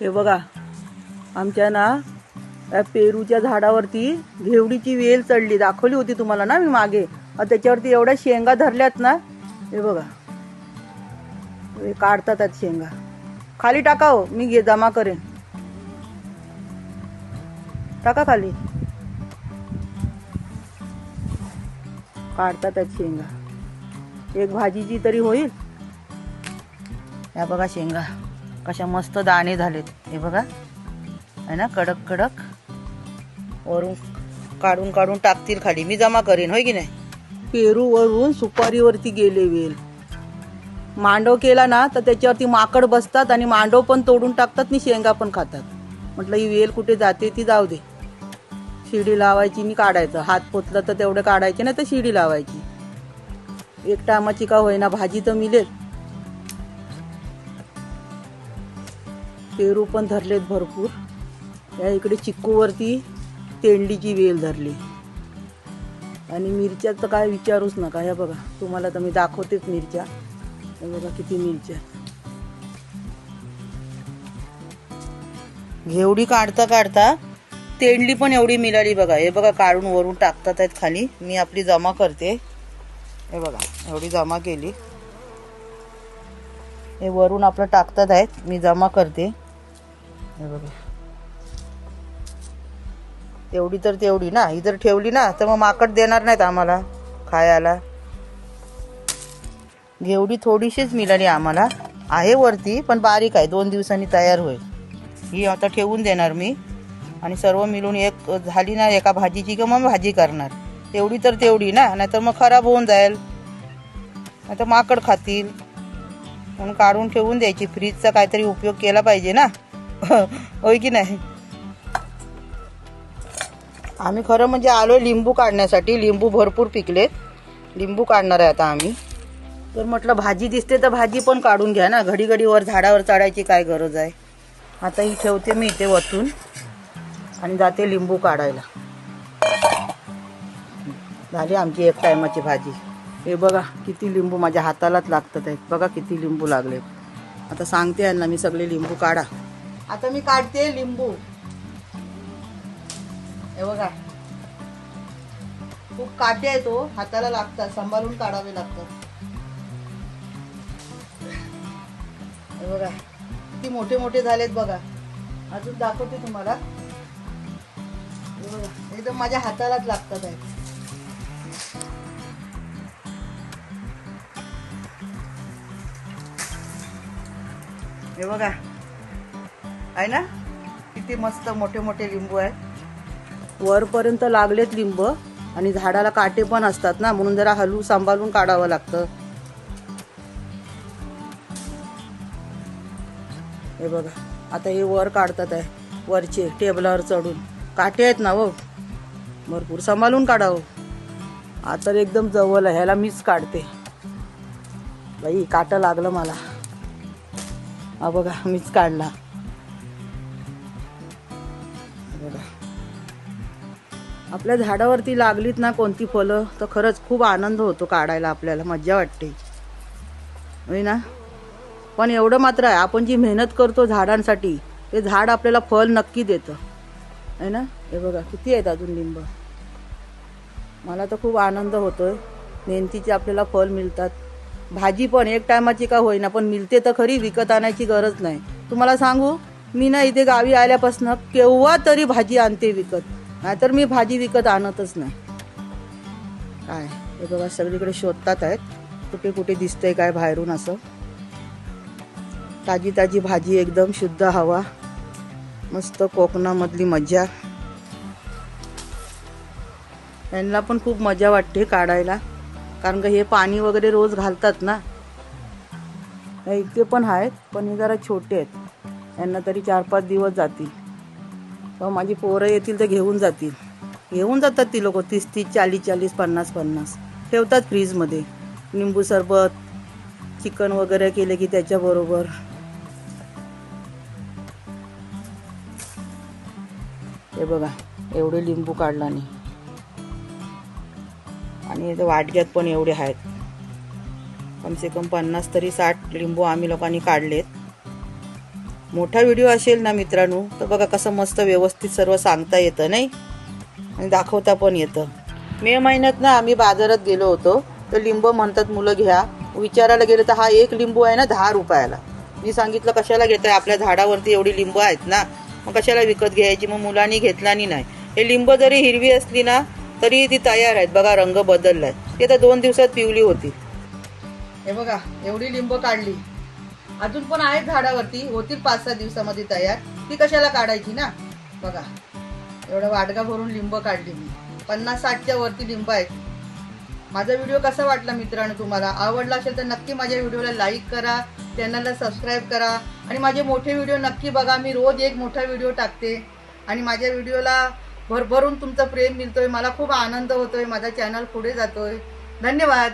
हे बघा आमच्या ना या पेरूच्या झाडावरती घेवडीची वेल चढली दाखवली होती तुम्हाला ना मी मागे. त्याच्यावरती एवढ्या शेंगा धरल्यात ना हे बघा. हे काढतात आहेत शेंगा. खाली टाका हो मी घे जमा करेन. टाका खाली. काढतात शेंगा. एक भाजीची तरी होईल. या बघा शेंगा. कशा मस्त दाणे झालेत. हे बघा. आहे ना? कडक कडक. वरून काढून काढून टाकतील खाली. मी जमा करीन होय की नाही? पेरू वरून सुपारीवरती गेले वेल. मांडव केला ना तर त्याच्यावरती माकड बसतात आणि मांडव पण तोडून टाकतात आणि शेंगा पण खातात. म्हटलं ही वेल कुठे जाते ती जाऊ दे. शिडी लावायची आणि काढायचं. हात पोचलं तर तेवढं काढायचे नाही तर शिडी लावायची. एक टायमाची का होईना भाजी तर मिळेल पेरू पण धरलेत भरपूर. या इकडे चिक्कूवरती तेंडीची वेल धरली. आणि मिरच्या तर काय विचारूच नका. ह्या बघा तुम्हाला तर मी दाखवतेच मिरच्या. हे बघा किती मिरच्या. घेवडी काढता काढता तेंडली पण एवढी मिळाली बघा. हे बघा काढून वरून टाकतात आहेत खाली. मी आपली जमा करते. हे बघा एवढी जमा केली. हे वरून आपलं टाकतात आहेत. मी जमा करते. हे बघा. तेवढी तर तेवढी ना ही जर ठेवली ना तर मग माकड देणार नाहीत आम्हाला खायला. घेवडी थोडीशीच मिळाली आम्हाला. आहे वरती पण बारीक आहे. दोन दिवसांनी तयार होईल. ही आता ठेवून देणार मी. आणि सर्व मिळून एक झाली ना एका भाजीची किंवा मग भाजी करणार. तेवढी तर तेवढी ना नाहीतर मग खराब होऊन जाईल. नाहीतर माकड खातील. म्हणून काढून ठेवून द्यायची. फ्रीजचा काहीतरी उपयोग केला पाहिजे ना. होय की नाही? आम्ही खरं म्हणजे आलो लिंबू काढण्यासाठी. लिंबू भरपूर पिकलेत लिंबू काढणार आहे आता आम्ही. तर म्हटलं भाजी दिसते तर भाजी पण काढून घ्या ना. घडी घडी वर झाडावर चढायची काय गरज आहे? आता ही ठेवते मी इथे वतून. आणि जाते लिंबू काढायला. झाली आमची एक टायमाची भाजी. हे बघा किती लिंबू माझ्या हातालाच लागतात आहेत. बघा किती लिंबू लागले. आता सांगते यांना मी सगळे लिंबू काढा. आता मी काढते लिंबू. हे बघा. खूप काटे आहे तो हो, हाताला लागतात सांभाळून काढावे लागतात. हे बघा किती मोठे मोठे झालेत बघा. अजून दाखवते तुम्हाला. बघा एकदम माझ्या हातालाच लागतात आहे हे बघा. आहे ना? किती मस्त मोठे मोठे लिंबू आहेत. वरपर्यंत लागलेत लिंब आणि झाडाला काटे पण असतात ना म्हणून जरा हलू सांभाळून काढावं लागतं. हे बघा आता हे वर काढतात आहे वरचे टेबलावर चढून. काटे आहेत ना हो? भरपूर सांभाळून काढावं. आता एकदम जवळ आहे ह्याला मीच काढते. बाई काटा लागलं मला. हा बघा मीच काढला. बघा. आपल्या झाडावरती लागलीत ना कोणती फळं तर खरंच खूप आनंद होतो काढायला आपल्याला मज्जा वाटते. होय ना? पण एवढं मात्र आहे आपण जी मेहनत करतो झाडांसाठी ते झाड आपल्याला फळ नक्की देतं. आहे ना? हे बघा किती आहेत अजून लिंब? मला तर खूप आनंद होतोय. मेहनतीचे आपल्याला फळ मिळतात. भाजी पण एक टायमाची का होईना पण मिळते तर खरी विकत आणायची गरज नाही. तुम्हाला सांगू? मी ना इथे गावी आल्यापासून केव्हा तरी भाजी आणते विकत. नाहीतर मी भाजी विकत आणतच नाही. काय? हे बघा सगळीकडे शोधतात आहेत. कुठे कुठे दिसतंय काय बाहेरून असं. ताजी ताजी भाजी एकदम शुद्ध हवा. मस्त कोकणामधली मजा यांना पण खूप मजा वाटते काढायला. कारण का हे पाणी वगैरे रोज घालतात ना. इतके पण आहेत पण हे जरा छोटे आहेत. यांना तरी चार पाच दिवस जातील. तेव्हा माझी पोरं येतील तर घेऊन जातील. घेऊन जातात ती लोक तीस तीस चाळीस चाळीस पन्नास पन्नास. ठेवतात फ्रीजमध्ये. लिंबू सरबत चिकन वगैरे केले की त्याच्याबरोबर हे बघा एवढे लिंबू काढला नाही आणि वाटग्यात पण एवढे आहेत. कमसे कम पन्नास तरी साठ लिंबू आम्ही लोकांनी काढलेत. मोठा व्हिडिओ असेल ना मित्रांनो तर बघा कसं मस्त व्यवस्थित सर्व सांगता येतं नाही? आणि दाखवता पण येतं. मे महिन्यात ना आम्ही बाजारात गेलो होतो तर लिंब म्हणतात मुलं घ्या. विचारायला गेलं तर हा एक लिंबू आहे ना दहा रुपयाला. मी सांगितलं कशाला घेताय? आपल्या झाडावरती एवढी लिंबू आहेत ना. मग कशाला विकत घ्यायची? मग मुलांनी घेतला नाही. नाही हे लिंब जरी हिरवी असली ना तरी ती तयार आहेत. बघा रंग बदललाय. ती आता दोन दिवसात पिवली होती. हे बघा एवढी लिंब काढली. अजून पण आहेत झाडावरती होतील पाच सहा दिवसामध्ये तयार. ती कशाला काढायची ना? बघा. एवढा वाडगा भरून लिंब काढली मी. पन्नास साठच्या वरती लिंब आहेत. माझा व्हिडिओ कसा वाटला मित्रांनो तुम्हाला? आवडला असेल तर नक्की माझ्या व्हिडिओला लाईक करा चॅनलला सबस्क्राईब करा आणि माझे मोठे व्हिडिओ नक्की बघा. मी रोज एक मोठा व्हिडिओ टाकते आणि माझ्या व्हिडिओला भरभरून तुमचं प्रेम मिळतोय. मला खूप आनंद होतोय. माझा चॅनल पुढे जातोय. धन्यवाद.